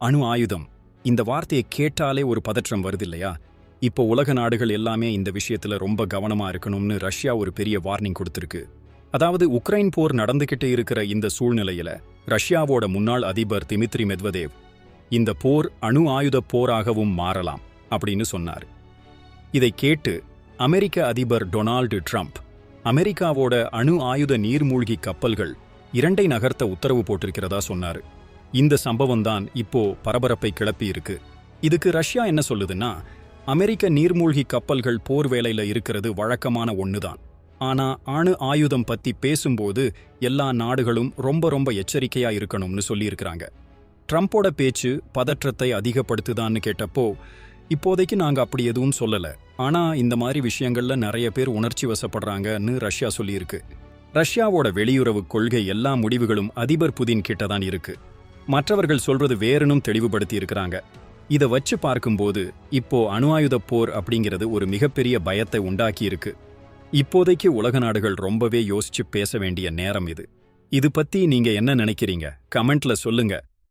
அணு ஆயுதம். இந்த வார்த்தையை கேட்டாலே ஒரு பதற்றம் வருது இல்லையா இப்போ உலக நாடுகள் எல்லாமே இந்த விஷயத்துல ரொம்ப கவனமா இருக்கணும்னு ரஷ்யா ஒரு பெரிய வார்னிங் கொடுத்திருக்கு. அதாவது உக்ரைன் போர் நடந்துகிட்டு இருக்கிற இந்த சூழ்நிலையில ரஷ்யாவோட முன்னாள் அதிபர் திமித்ரி மெத்வதேவ் இந்த போர் அணு ஆயுத போராகவும் மாறலாம் அப்படின்னு சொன்னார். இதை கேட்டு அமெரிக்க அதிபர் டொனால்டு ட்ரம்ப் அமெரிக்காவோட அணு ஆயுத நீர்மூழ்கி கப்பல்கள் இரண்டை நகர்த்த உத்தரவு போட்டிருக்கிறதா சொன்னாரு. இந்த சம்பவம் தான் இப்போ பரபரப்பை கிளப்பி இருக்கு இதுக்கு ரஷ்யா என்ன சொல்லுதுன்னா அமெரிக்க நீர்மூழ்கி கப்பல்கள் போர் வேலையில இருக்கிறது வழக்கமான ஒண்ணுதான். ஆனா அணு ஆயுதம் பத்தி பேசும்போது எல்லா நாடுகளும் ரொம்ப ரொம்ப எச்சரிக்கையா இருக்கணும்னு சொல்லியிருக்கிறாங்க. ட்ரம்ப்போட பேச்சு பதற்றத்தை அதிகப்படுத்துதான்னு கேட்டப்போ இப்போதைக்கு நாங்க அப்படி எதுவும் சொல்லல. ஆனா இந்த மாதிரி விஷயங்கள்ல நிறைய பேர் உணர்ச்சி வசப்படுறாங்கன்னு ரஷ்யா சொல்லியிருக்கு. ரஷ்யாவோட வெளியுறவு கொள்கை எல்லா முடிவுகளும் அதிபர் புதின் கிட்ட தான் இருக்கு. மற்றவர்கள் சொல்றது வேறுனும் தெளிவுபடுத்தி இருக்கிறாங்க இதை வச்சு பார்க்கும்போது இப்போ அணு ஆயுத போர் அப்படிங்கிறது ஒரு மிகப்பெரிய பயத்தை உண்டாக்கி இருக்கு இப்போதைக்கு உலக நாடுகள் ரொம்பவே யோசிச்சு பேச வேண்டிய நேரம் இது. இது பத்தி நீங்க என்ன நினைக்கிறீங்க? கமெண்ட்ல சொல்லுங்க.